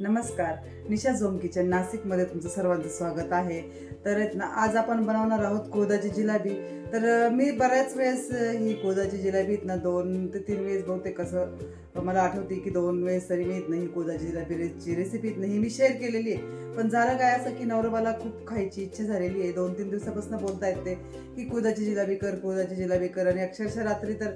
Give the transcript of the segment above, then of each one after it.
नमस्कार. निशा zone kitchen नाशिकमध्ये तुमचं सर्वांचं स्वागत आहे. तर आहेत ना आज आपण बनवणार आहोत कोदाची जिलाबी. तर मी बऱ्याच वेळेस ही कोदाची जिलाबी आहेत ना दोन ते तीन वेळेस बहुतेक मला आठवते की दोन वेळेस तरी मी नाही कोदाची जिलाबीची रेसिपी नाही मी शेअर केलेली आहे. पण झालं काय असं की नवरबाला खूप खायची इच्छा झालेली आहे. दोन तीन दिवसापासून बोलता येते की कोदाची जिलाबी कर कोदाची जिलाबी कर. आणि अक्षरशः रात्री तर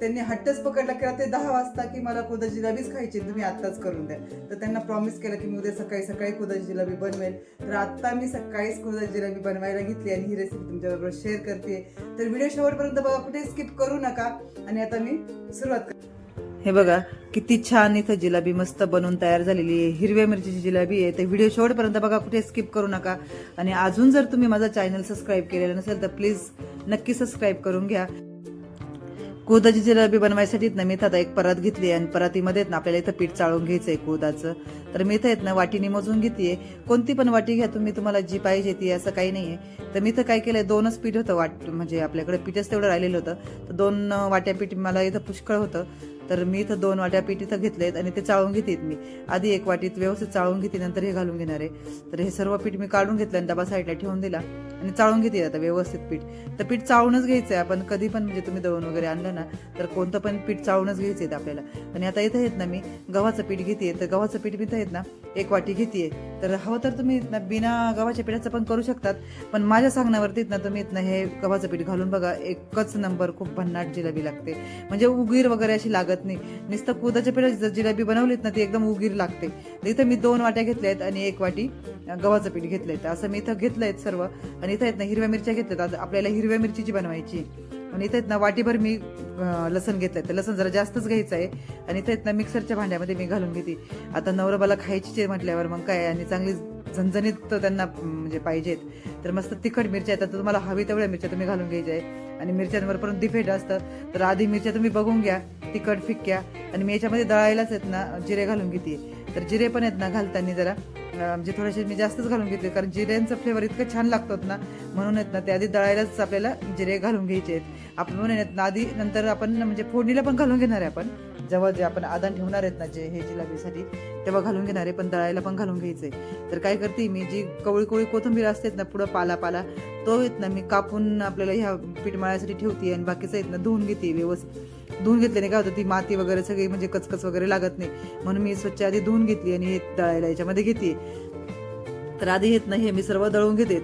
त्यांनी हट्टच पकडला की रात्री दहा वाजता की मला कोदाची जिलाबीच खायची तुम्ही आत्ताच करून द्या. तर त्यांना प्रॉमिस केलं की मी उद्या सकाळी सकाळी कोदाची जिलाबी बनवेल तर आत्ता मी सकाळीच कोदाची जिलाबी बनवायला घेतली आणि ही रेसिपी तुमच्याबरोबर शेअर करते. तर व्हिडिओ शेवटपर्यंत बघा कुठे स्किप करू नका. आणि आता मी सुरुवात करते. हे बघा किती छान इथं जिलाबी मस्त बनवून तयार झालेली आहे. हिरव्या मिरचीची जिलाबी आहे. तर व्हिडिओ शेवटपर्यंत बघा कुठे स्किप करू नका. आणि अजून जर तुम्ही माझा चॅनल सबस्क्राईब केलेला नसेल तर प्लीज नक्की सबस्क्राईब करून घ्या. कोदाची जिलाबी बनवायसाठी ना मी आता एक परात घेतली आणि परातीमध्ये ना आपल्याला इथं पीठ चाळून घ्यायचं आहे कोदाचं. तर मी इथं येत ना वाटीने मोजून घेतेय. कोणती पण वाटी घ्या तुम्ही तुम्हाला जी पाहिजे ती असं काही नाही आहे तर मी इथं काय केलंय दोनच पीठ होतं वाट म्हणजे आपल्याकडे पीठच तेवढं राहिलेलं होतं. तर दोन वाट्या पीठ मला इथं पुष्कळ होतं. तर मी इथं दोन वाट्या पीठ इथं घेतलेत आणि ते चाळून घेतेत मी. आधी एक वाटीत व्यवस्थित चाळून घेते नंतर हे घालून घेणार आहे. तर हे सर्व पीठ मी काढून घेतलं आणि डबा साईडला ठेवून दिला आणि चाळून घेते आता व्यवस्थित पीठ. तर पीठ चाळूनच घ्यायचं आहे आपण. कधी पण म्हणजे तुम्ही दळून वगैरे आणलं ना तर कोणतं पण पीठ चाळूनच घ्यायचं आहे आपल्याला. आणि आता इथं येत ना मी गव्हाचं पीठ घेते तर गव्हाचं पीठ मी इथं येत ना एक वाटी घेते तर हवं तर तुम्ही ना बिना गव्हाच्या पिठाचं पण करू शकतात. पण माझ्या सांगण्यावरती ना तुम्ही ना हे गव्हाचं पीठ घालून बघा. एकच नंबर खूप भन्नाट जिलबी लागते. म्हणजे उगीर वगैरे अशी लागत नाही. नुसतं कुदाच्या पिठाची जर जिलेबी बनवलीत ना ती एकदम उगीर लागते. इथं मी दोन वाट्या घेतल्या आहेत आणि एक वाटी गव्हाचं पीठ घेतलं आहेत असं मी इथं घेतलं आहेत सर्व. आणि इथं आहेत ना हिरव्या मिरच्या घेतल्यात. आज आपल्याला हिरव्या मिरचीची बनवायची. आणि इथं आहेत ना वाटीभर मी लसण लसण आहे तर लसण जरा जास्तच घ्यायचं आहे. आणि इथं आहेत ना मिक्सरच्या भांड्यामध्ये मी घालून घेते. आता नवरबाला खायची म्हटल्यावर मग काय आणि चांगली झणझणीत त्यांना म्हणजे पाहिजेत. तर मस्त तिखट मिरच्या आहेत तर तुम्हाला हवी तेवढ्या मिरच्या तुम्ही घालून घ्यायच्या आहे आणि मिरच्यांवर पण तिफेट असतं. तर आधी मिरच्या तुम्ही बघून घ्या तिखट फिक्क्या. आणि मी याच्यामध्ये दळायलाच आहेत ना जिरे घालून घेते. तर जिरे पण आहेत ना घालताना जरा. म्हणजे थोडेसे मी जास्तच घालून घेतले कारण जिऱ्यांचं फ्लेवर इतकं छान लागतात ना म्हणून आहेत ना ते आधी दळायलाच आपल्याला जिरे घालून घ्यायचे आहेत. आपण म्हणून आहेत ना आधी नंतर आपण म्हणजे फोडणीला पण घालून घेणार आहे आपण. जेव्हा जे आपण आदान ठेवणार आहेत ना जे हे जिलाबीसाठी तेव्हा घालून घेणार आहे पण दळायला पण घालून घ्यायचंय तर काय करते मी जी कवळी कोवळी कोथिंबीर असते ना पुढं पाला पाला तो येत ना मी कापून आपल्याला ह्या पीठ मळायसाठी ठेवते आणि बाकीचं आहेत ना धुवून घेते व्यवस्थित. धुवून घेतल्याने काय होतं ती माती वगैरे सगळी म्हणजे कचकच वगैरे लागत नाही. म्हणून मी स्वच्छ आधी धुवून घेतली आणि हे दळायला याच्यामध्ये घेते. तर आधी येत नाही हे मी सर्व दळून घेते.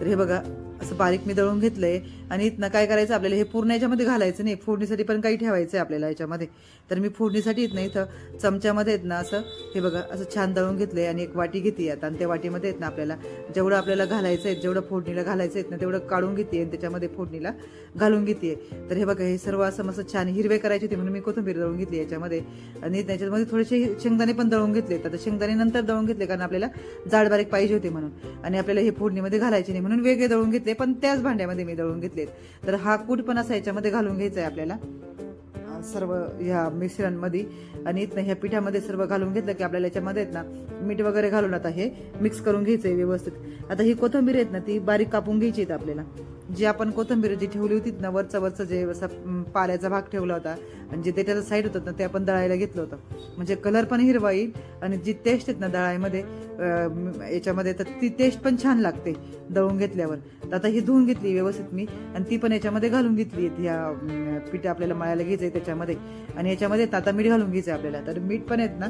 तर हे बघा असं बारीक मी दळून घेतलंय आणि इथनं काय करायचं आपल्याला हे पूर्ण याच्यामध्ये घालायचं नाही. फोडणीसाठी पण काही ठेवायचं आहे आपल्याला याच्यामध्ये. तर मी फोडणीसाठी इथनं इथं चमच्यामध्ये येत ना असं हे बघा असं छान दळून घेतलंय आणि एक वाटी घेते आता. आणि त्या वाटीमध्ये येत ना आपल्याला जेवढं आपल्याला घालायचं आहे जेवढं फोडणीला घालायचं आहेत ना तेवढं काढून घेते आणि त्याच्यामध्ये फोडणीला घालून घेते. तर हे बघा हे सर्व असं मस्त छान हिरवे करायचे होते म्हणून मी कोथिंबीर दळून घेतली याच्यामध्ये. आणि त्याच्यामध्ये थोडेसे शेंगदाणे पण दळून घेतले तर शेंगदाणे नंतर दळून घेतले कारण आपल्याला जाड बारीक पाहिजे होते म्हणून. आणि आपल्याला हे फोडणीमध्ये घालायचे नाही म्हणून वेगळे दळून घेतले. पण त्याच भांड्यामध्ये मी दळून घेतलेत. तर हा कूट पण असा याच्यामध्ये घालून घ्यायचा आहे आपल्याला. सर्व ह्या मिश्रणमध्ये आणि इथनं ह्या पिठामध्ये सर्व घालून घेतलं की आपल्याला याच्यामध्ये आहेत ना मीठ वगैरे घालून आता हे मिक्स करून घ्यायचं आहे व्यवस्थित. आता ही कोथिंबीर आहेत ना ती बारीक कापून घ्यायची आहेत आपल्याला. जी आपण कोथिंबीर जी ठेवली होती ना वरचं वरचं जे असा पाल्याचा भाग ठेवला होता आणि जे त्याच्याचं साईड होतं ना ते आपण दळायला घेतलं होतं. म्हणजे कलर पण हिरवा येईल आणि जी टेस्ट आहेत ना दळायमध्ये याच्यामध्ये तर ती टेस्ट पण छान लागते दळून घेतल्यावर. तर आता ही धुवून घेतली व्यवस्थित मी आणि ती पण याच्यामध्ये घालून घेतली ह्या पिठं पीठ आपल्याला मळायला आहे त्याच्यामध्ये. आणि याच्यामध्ये आता मीठ घालून घ्यायचंय आपल्याला. तर मीठ पण आहेत ना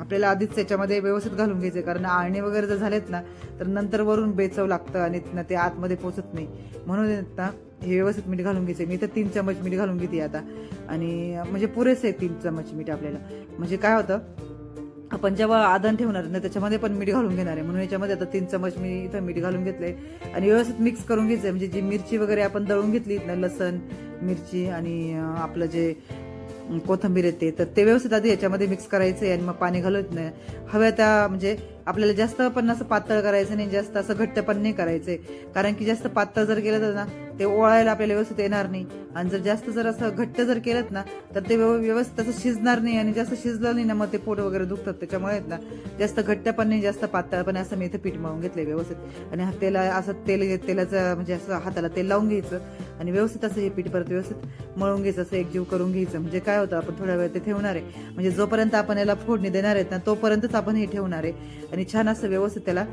आपल्याला आधीच त्याच्यामध्ये व्यवस्थित घालून घ्यायचंय. कारण आळणे वगैरे जर झालेत ना तर नंतर वरून बेचव लागतं आणि ना ते आतमध्ये पोचत नाही. म्हणून ना हे व्यवस्थित मीठ घालून घ्यायचं मी तर तीन चमच मीठ घालून घेते आता. आणि म्हणजे पुरेसे आहे तीन चमच मीठ आपल्याला. म्हणजे काय होतं आपण जेव्हा आदन ठेवणार ना त्याच्यामध्ये पण मीठ घालून घेणार आहे. म्हणून याच्यामध्ये आता तीन चमच मी इथं मीठ घालून घेतलंय. आणि व्यवस्थित मिक्स करून घ्यायचंय. म्हणजे जी मिरची वगैरे आपण दळून घेतली ना लसण मिरची आणि आपलं जे कोथंबीर येते तर ते व्यवस्थित आधी याच्यामध्ये मिक्स करायचे आणि मग पाणी घालत नाही. हव्या त्या म्हणजे आपल्याला जास्त पण असं पातळ करायचं नाही जास्त असं घट्ट पण नाही करायचंय. कारण की जास्त पातळ जर केलं तर ना ते ओळायला आपल्याला व्यवस्थित येणार नाही. आणि जर जास्त जर असं घट्ट जर केलं ना तर ते व्यव- व्यवस्थित असं शिजणार नाही आणि जास्त शिजलं नाही ना मग ते पोट वगैरे दुखतात. त्याच्यामुळे आहेत ना जास्त घट्ट पण नाही जास्त पातळ पण असं मी इथे पीठ मळून घेतलंय व्यवस्थित. आणि हा तेला असं तेल तेलाचं म्हणजे असं हाताला तेल लावून घ्यायचं आणि व्यवस्थित असं हे पीठ परत व्यवस्थित मळून घ्यायचं असं एकजीव करून घ्यायचं. म्हणजे काय होतं आपण थोडा वेळ ते ठेवणार आहे. म्हणजे जोपर्यंत आपण याला फोडणी देणार आहेत ना तोपर्यंतच आपण हे ठेवणार आहे. आणि छान असं व्यवस्थित त्याला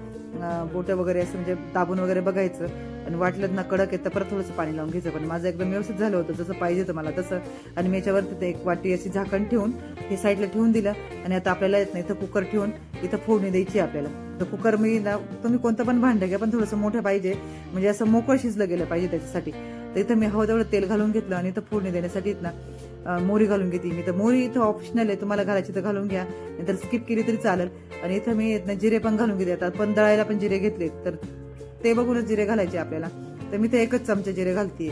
बोट वगैरे असं म्हणजे दाबून वगैरे बघायचं. आणि वाटलं ना कडक आहे तर परत थोडंसं पाणी लावून घ्यायचं. पण माझं एकदम व्यवस्थित झालं होतं जसं पाहिजे होतं मला तसं. आणि मी याच्यावरती ते एक वाटी अशी झाकण ठेवून हे साईडला ठेवून दिलं. आणि आता आपल्याला येत नाही इथं कुकर ठेवून इथं फोडणी द्यायची आपल्याला. तर कुकर मी ना तुम्ही कोणतं पण भांडं घ्या पण थोडंसं मोठं पाहिजे. म्हणजे असं मोकळं शिजलं गेलं पाहिजे त्याच्यासाठी. तर इथं मी हवं तेवढं तेल घालून घेतलं आणि इथं फोडणी देण्यासाठी इथं ना मोरी घालून घेते मी. तर मोरी इथं ऑप्शनल आहे तुम्हाला घालायची तर घालून घ्या. नंतर स्किप केली तरी चालेल. आणि इथं मी जिरे पण घालून घेते. आता पण दळायला पण जिरे घेतले तर ते बघूनच जिरे घालायचे आपल्याला. तर मी ते एकच चमचे जिरे घालते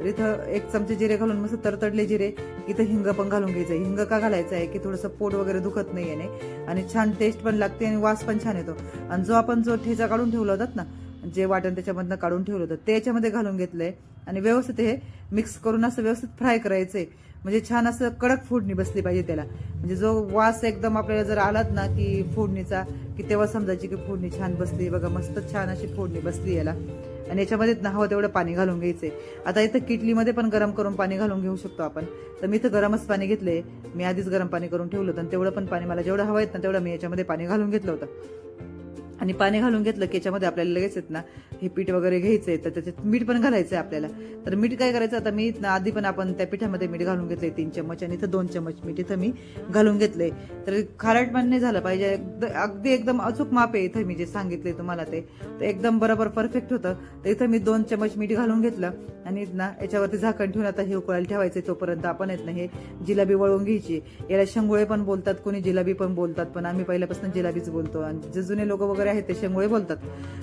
तर इथं एक चमचे जिरे घालून मस्त तरतडले जिरे. इथं हिंग पण घालून घ्यायचं हिंग का घालायचं आहे की थोडंसं पोट वगैरे दुखत नाही याने आणि छान टेस्ट पण लागते आणि वास पण छान येतो. आणि जो आपण जो ठेचा काढून ठेवला होतात ना जे वाटण त्याच्यामधनं काढून ठेवलं होतं ते याच्यामध्ये घालून घेतलंय. आणि व्यवस्थित हे मिक्स करून असं व्यवस्थित फ्राय करायचंय. म्हणजे छान असं कडक फोडणी बसली पाहिजे त्याला. म्हणजे जो वास एकदम आपल्याला जर आलात ना की फोडणीचा की तेव्हा समजायची की फोडणी छान बसली बघा मस्त छान अशी फोडणी बसली याला. आणि याच्यामध्ये ना हवं तेवढं पाणी घालून घ्यायचंय. आता इथं किटलीमध्ये पण गरम करून पाणी घालून घेऊ शकतो आपण. तर मी इथं गरमच पाणी घेतलंय. मी आधीच गरम पाणी करून ठेवलं होतं आणि तेवढं पण पाणी मला जेवढं हवं ना तेवढं मी याच्यामध्ये पाणी घालून घेतलं होतं. आणि पाणी घालून घेतलं की याच्यामध्ये आपल्याला लगेच येत ना हे पीठ वगैरे घ्यायचंय तर त्याच्यात मीठ पण घालायचं आहे आपल्याला. तर मीठ काय करायचं आता मी आधी पण आपण त्या पिठामध्ये मीठ घालून घेतलंय तीन चम्मच आणि इथं दोन चम्मच मीठ इथं मी घालून घेतलंय. तर खारट पण नाही झालं पाहिजे. अगदी एकदम अचूक माप आहे इथं मी जे सांगितले तुम्हाला ते. तर एकदम बरोबर परफेक्ट होतं. तर इथं मी दोन चम्मच मीठ घालून घेतलं आणि ना याच्यावरती झाकण ठेवून आता हे उकळायला ठेवायचं तोपर्यंत आपण येत ना हे जिलाबी वळून घ्यायची. याला शेंगोळे पण बोलतात कोणी जिलाबी पण बोलतात पण आम्ही पहिल्यापासून जिलाबीच बोलतो. आणि जे जुने लोक वगैरे आहेत ते शेंगोळे बोलतात.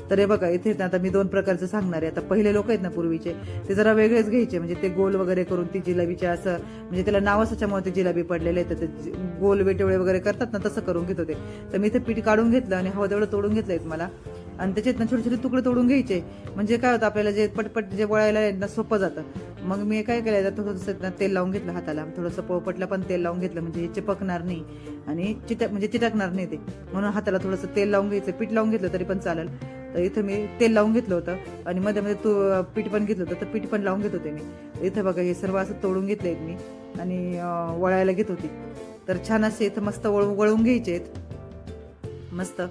तर हे बघा इथे ना आता मी दोन प्रकारचं सांगणार आहे. आता पहिले लोक आहेत ना पूर्वीचे ते जरा वेगळेच घ्यायचे. म्हणजे ते गोल वगैरे करून ती जिलाबीच्या असं म्हणजे त्याला नावच त्याच्यामुळे ते जिलाबी पडलेले आहेत तर ते गोल वेटेवळे वगैरे करतात ना तसं करून घेत होते तर मी ते पीठ काढून घेतलं आणि हवं तेवढं तोडून आहेत मला. आणि त्याच्यात ना छोटे छोटे तुकडे तोडून घ्यायचे. म्हणजे काय होतं आपल्याला जे पटपट जे वळायला ना सोपं जातं. मग मी काय केलं थोडंसं तेल लावून घेतलं हाताला. थोडंसं पोळपटला पण तेल लावून घेतलं म्हणजे हे चिपकणार नाही. आणि चिटक म्हणजे चिटकणार नाही ते. म्हणून हाताला थोडंसं तेल लावून घ्यायचं. पीठ लावून घेतलं तरी पण चालेल. तर इथं मी तेल लावून घेतलं होतं. आणि मध्ये मध्ये तू पीठ पण घेतलं होतं तर पीठ पण लावून घेत होते मी. इथं बघा हे सर्व असं तोडून घेतलंय मी. आणि वळायला घेत होती. तर छान असे इथं मस्त वळू वळून घ्यायचे आहेत मस्त.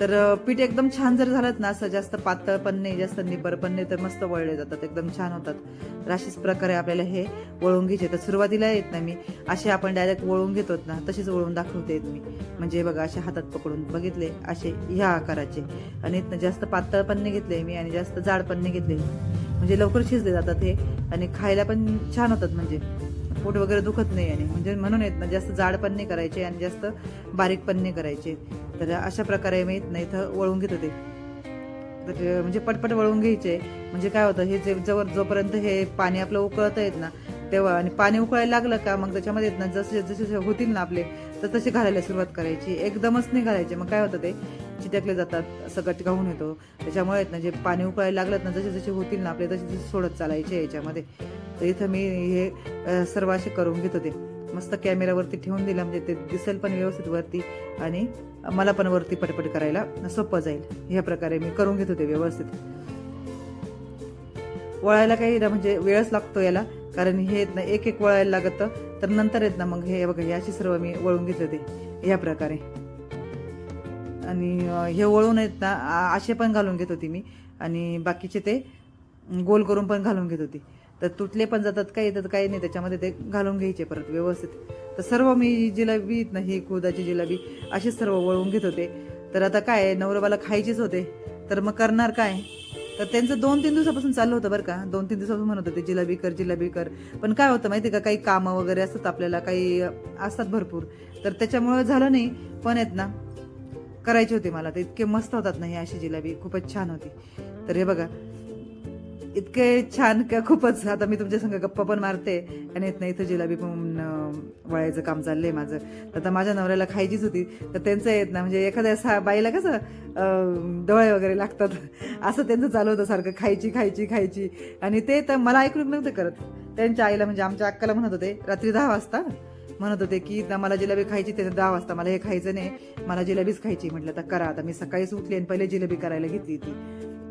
तर पीठ एकदम छान जर झालं ना असं जास्त पातळ पण नाही जास्त निबर पण नाही तर मस्त वळले जातात एकदम छान होतात. तर अशाच प्रकारे आपल्याला हे वळून घ्यायचे तर सुरुवातीला येत ना मी. असे आपण डायरेक्ट वळून घेतो ना तशीच वळून दाखवते येत मी. म्हणजे बघा असे हातात पकडून बघितले असे ह्या आकाराचे. आणि इथनं जास्त पातळ पण नाही घेतले मी आणि जास्त जाड पण नाही घेतले. म्हणजे लवकर शिजले जातात हे आणि खायला पण छान होतात म्हणजे. पोट वगैरे दुखत नाही आणि म्हणजे म्हणून येत ना जास्त जाड पण नाही करायचे आणि जास्त बारीक पण नाही करायचे. तर अशा प्रकारे मी इथनं इथं वळून घेत होते. तर म्हणजे पटपट वळून घ्यायचे. म्हणजे काय होतं हे जे जवळ जोपर्यंत हे पाणी आपलं उकळत येत ना तेव्हा आणि पाणी उकळायला लागलं का मग त्याच्यामध्ये येत ना जसे जसे होतील ना आपले तर तसे घालायला सुरुवात करायची. एकदमच नाही घालायचे. मग काय होतं ते चिटकले जातात असं घाऊन येतो. त्याच्यामुळे येत ना जे पाणी उकळायला लागलं ना जसे जसे होतील ना आपले तसे तसे सोडत चालायचे याच्यामध्ये. तर इथं मी हे सर्व असे करून घेत होते. मस्त कॅमेरावरती ठेवून दिला म्हणजे ते दिसेल पण व्यवस्थित वरती आणि मला पण वरती पटपट करायला सोपं जाईल. ह्या प्रकारे मी करून घेत होते व्यवस्थित. वळायला काही ना म्हणजे वेळच लागतो याला कारण हे आहेत ना एक एक वळायला लागतं. तर नंतर येत ना मग हे बघा हे अशी सर्व मी वळून घेत होते ह्या प्रकारे. आणि हे वळून आहेत ना असे पण घालून घेत होती मी. आणि बाकीचे ते गोल करून पण घालून घेत होती. तर तुटले पण जातात काही तर काही नाही. त्याच्यामध्ये ते घालून घ्यायचे परत व्यवस्थित. तर सर्व मी जिलाबी आहेत ना ही खुदाची जिलाबी अशीच सर्व वळून घेत होते. तर आता काय नवरबाला खायचेच होते. तर मग करणार काय? तर त्यांचं दोन तीन दिवसापासून चाललं होतं बरं का. दोन तीन दिवसापासून म्हणत होते जिलाबी कर जिलाबी कर. पण काय होतं माहिती का काही कामं वगैरे असतात आपल्याला काही असतात भरपूर. तर त्याच्यामुळं झालं नाही पण आहेत ना करायचे होते मला. ते इतके मस्त होतात ना ही अशी जिलाबी. खूपच छान होती. तर हे बघा इतके छान का खूपच आता मी तुमच्या संग गप्पा पण मारते आणि येत नाही इथं जिलाबी पण वळायचं काम चाललंय माझं. तर आता माझ्या नवऱ्याला खायचीच होती तर त्यांचं येत ना म्हणजे एखाद्या सा बाईला कसं डोळे वगैरे लागतात. असं त्यांचं चालू होतं सारखं खायची खायची खायची. आणि ते तर मला ऐकून नव्हतं करत. त्यांच्या आईला म्हणजे आमच्या अक्काला म्हणत होते रात्री दहा वाजता म्हणत होते की मला जिलेबी खायची ते दहा वाजता मला हे खायचं नाही मला जिलेबीच खायची. म्हटलं तर करा आता मी सकाळीच उठली आणि पहिले जिलेबी करायला घेतली ती.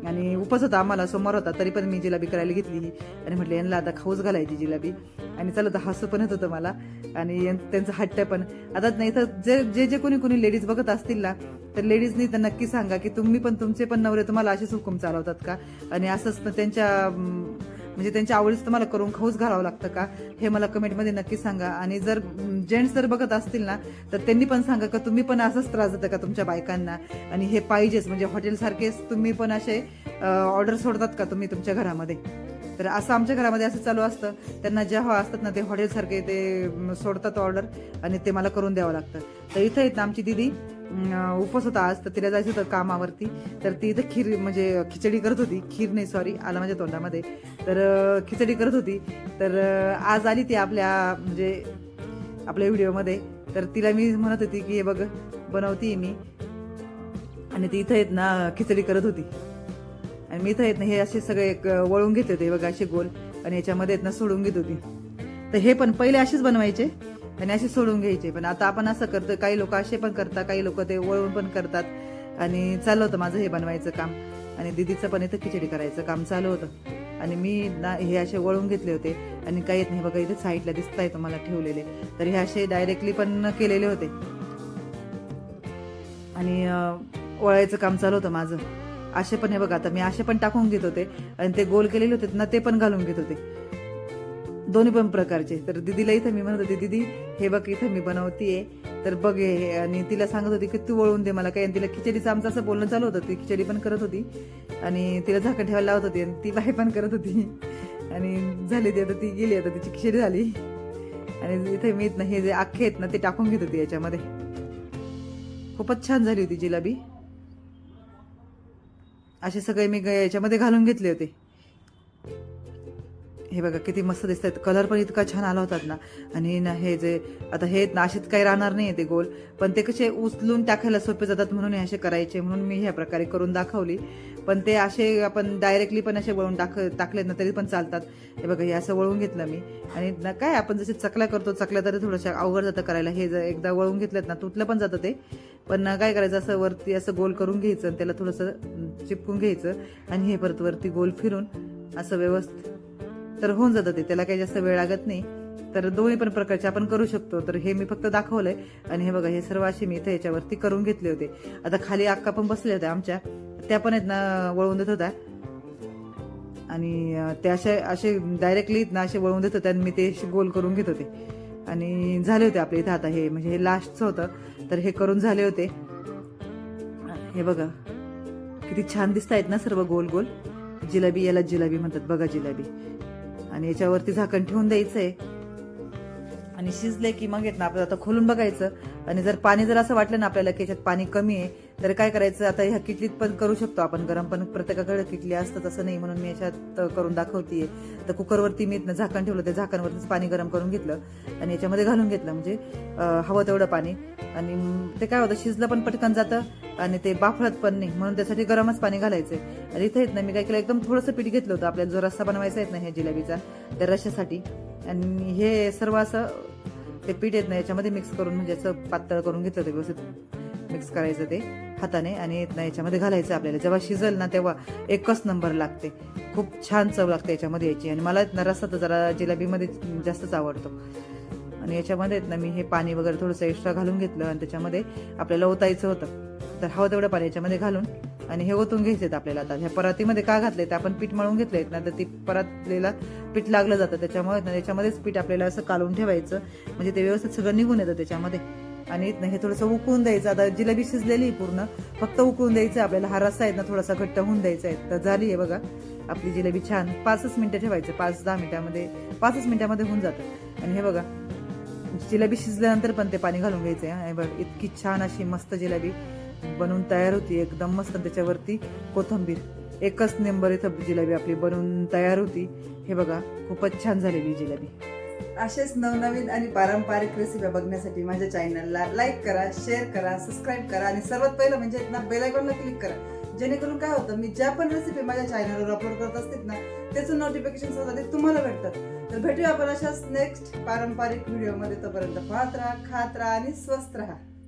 आणि उपस होता आम्हाला सोमवार होता तरी पण मी जिलाबी करायला घेतली आणि म्हटलं यांना आता खाऊच घालायची जिलाबी. आणि चला तर हसू पण येत होतं मला. आणि त्यांचं हट्ट पण. आता नाही तर जे जे जे कोणी कोणी लेडीज बघत असतील ना तर लेडीजनी तर नक्की सांगा की तुम्ही पण तुमचे पण नवरे तुम्हाला असेच हुकूम चालवतात का? आणि असंच त्यांच्या म्हणजे त्यांच्या आवडीच तुम्हाला करून खाऊच घालावं लागतं का? हे मला कमेंटमध्ये नक्की सांगा. आणि जर जेंट्स जर बघत असतील ना तर त्यांनी पण सांगा का तुम्ही पण असंच त्रास देता का तुमच्या बायकांना? आणि हे पाहिजेच. म्हणजे हॉटेलसारखेच तुम्ही पण असे ऑर्डर सोडतात का तुम्ही तुमच्या घरामध्ये? तर असं आमच्या घरामध्ये असं चालू असतं. त्यांना जेव्हा असतात ना ते हॉटेलसारखे ते सोडतात ऑर्डर आणि ते मला करून द्यावं लागतं. तर इथं येत ना आमची दिदी. उपवास होता आज तर तिला जायचं होतं कामावरती. तर ती इथं खीर म्हणजे खिचडी करत होती. खीर नाही सॉरी आला माझ्या तोंडामध्ये. तर खिचडी करत होती. तर आज आली ती आपल्या म्हणजे आपल्या व्हिडिओमध्ये. तर तिला मी म्हणत होती की हे बघ बनवती मी. आणि ती इथं येत ना खिचडी करत होती. आणि मी इथं येत ना हे असे सगळे एक वळून घेत होते बघा असे गोल. आणि याच्यामध्ये येत ना सोडून घेत होती. तर हे पण पहिले असेच बनवायचे. आणि असे सोडून घ्यायचे. पण आता आपण असं करतो काही लोक असे पण करतात काही लोक ते वळून पण करतात. आणि चाललं होतं माझं हे बनवायचं काम. आणि दिदीचं पण इथं खिचडी करायचं काम चालू होतं. आणि मी ना हे असे वळून घेतले होते. आणि काही येत नाही बघा इथे साईडला दिसत आहे तुम्हाला ठेवलेले. तर हे असे डायरेक्टली पण केलेले होते. आणि वळायचं काम चालू होतं माझं. असे पण हे बघा आता मी असे पण टाकून घेत होते. आणि ते गोल केलेले होते ना ते पण घालून घेत होते. दोन्ही पण प्रकारचे. तर दिदीला इथं मी म्हणत होते दीदी हे बघ इथं मी बनवतीये. तर बघ हे आणि तिला सांगत होती की तू वळून दे मला काय आणि तिला खिचडीचं आमचं असं बोलणं चालू होतं ती खिचडी पण करत होती. आणि तिला झाकण ठेवायला लावत होती आणि ती बाहेर पण करत होती. आणि झाली ती आता ती गेली आता तिची खिचडी झाली. आणि इथे मी ना हे जे अख्खे आहेत ना ते टाकून घेत होती याच्यामध्ये. खूपच छान झाली होती जिलाबी. असे सगळे मी ग- याच्यामध्ये घालून घेतले होते. हे बघा किती मस्त दिसत आहेत कलर पण इतका छान आला होतात ना. आणि ना हे जे आता हे नाशित काही राहणार नाही ते गोल पण ते कसे उचलून टाकायला सोपे जातात म्हणून हे असे करायचे म्हणून मी ह्या प्रकारे करून दाखवली. पण ते असे आपण डायरेक्टली पण असे वळून टाक टाकलेत ना तरी पण चालतात. हे बघा हे असं वळून घेतलं मी. आणि ना काय आपण जसे चकल्या करतो चकल्या तरी थोडंसं अवघड जातं करायला. हे जर एकदा वळून घेतलं ना तुटलं पण जातं ते. पण काय करायचं असं वरती असं गोल करून घ्यायचं आणि त्याला थोडंसं चिपकून घ्यायचं. आणि हे परत वरती गोल फिरून असं व्यवस्थित तर होऊन जातं ते. त्याला काही जास्त वेळ लागत नाही. तर दोन्ही पण प्रकारचे आपण करू शकतो. तर हे मी फक्त दाखवलंय. आणि हे बघा हे सर्व असे मी इथे याच्यावरती करून घेतले होते. आता खाली अक्का पण बसल्या होत्या आमच्या. त्या पण आहेत ना वळवून देत होत्या. आणि ते असे असे डायरेक्टली ना असे वळवून देत होते आणि मी ते गोल करून घेत होते. आणि झाले होते आपले इथं आता हे म्हणजे हे लास्टचं होतं. तर हे करून झाले होते. हे बघा किती छान दिसत आहेत ना सर्व गोल गोल. जिलेबी याला जिलेबी म्हणतात. बघा जिलेबी. आणि याच्यावरती झाकण ठेवून द्यायचंय. आणि शिजले की मग येत ना आपल्याला आता खोलून बघायचं. आणि जर पाणी जर असं वाटलं ना आपल्याला की याच्यात पाणी कमी आहे तर काय करायचं? आता ह्या किटलीत पण करू शकतो आपण. गरम पण प्रत्येकाकडे किटली असतं तसं नाही. म्हणून मी याच्यात करून दाखवतीये. तर कुकरवरती मी इथनं झाकण ठेवलं. ते झाकणवरतीच पाणी गरम करून घेतलं आणि याच्यामध्ये घालून घेतलं. म्हणजे हवं तेवढं पाणी. आणि ते काय होतं? शिजलं पण पटकन जातं आणि ते बाफळत पण नाही. म्हणून त्यासाठी गरमच पाणी घालायचं आणि इथे येत ना मी काय केलं? एकदम थोडंसं पीठ घेतलं होतं. आपल्याला जो रस्सा बनवायचा येत ना ह्या जिलेबीचा त्या रश्श्यासाठी. आणि हे सर्व असं ते पीठ येत ना याच्यामध्ये मिक्स करून म्हणजे असं पातळ करून घेतलं होतं व्यवस्थित. मिक्स करायचं ते हाताने आणि याच्यामध्ये घालायचं आपल्याला. जेव्हा शिजल ना तेव्हा एकच नंबर लागते. खूप छान चव लागते याच्यामध्ये याची. आणि मला ना रस्सा तर जरा जिलेबीमध्ये जास्तच आवडतो. आणि याच्यामध्ये ना मी हे पाणी वगैरे थोडंसं एक्स्ट्रा घालून घेतलं आणि त्याच्यामध्ये आपल्याला ओतायचं होतं. तर हवं तेवढं पाणी याच्यामध्ये घालून आणि हे ओतून घ्यायचे आपल्याला आता. ह्या परातीमध्ये का घातले? तर आपण पीठ मळून घेतले ना तर ती परातलेला पीठ लागलं जातं. त्याच्यामुळे त्याच्यामध्येच पीठ आपल्याला असं कालून ठेवायचं. म्हणजे ते व्यवस्थित सगळं निघून येतं त्याच्यामध्ये. आणि इथनं हे थोडंसं उकळून द्यायचं. आता जिलेबी शिजलेली आहे पूर्ण. फक्त उकळून द्यायचं आपल्याला हा रस्सा आहे ना थोडासा घट्ट होऊन द्यायचा आहे. तर झाली आहे बघा. आपली जिलेबी छान. पाचच मिनटं ठेवायचं. पाच दहा मिनिटामध्ये पाचच मिनिटामध्ये होऊन जातं. आणि हे बघा जिलेबी शिजल्यानंतर पण ते पाणी घालून घ्यायचं आहे. बघ इतकी छान अशी मस्त जिलेबी बनवून तयार होती. एकदम मस्त त्याच्यावरती कोथंबीर. एकच नंबर इथं जिलेबी आपली बनवून तयार होती. हे बघा खूपच छान झालेली जिलेबी. असेच नवनवीन आणि पारंपरिक रेसिपी बघण्यासाठी माझ्या चॅनलला लाईक करा शेअर करा सबस्क्राईब करा आणि सर्वात पहिलं म्हणजे ना बेल आयकॉनला क्लिक करा. जेणेकरून काय होतं मी ज्या पण रेसिपी माझ्या चॅनलवर अपलोड करत असते ना त्याचं नोटिफिकेशन सुद्धा ते तुम्हाला भेटतात. तर भेटूया आपण अशाच नेक्स्ट पारंपरिक व्हिडिओमध्ये तोपर्यंत पाहत राहा खात राहा आणि स्वस्त राहा.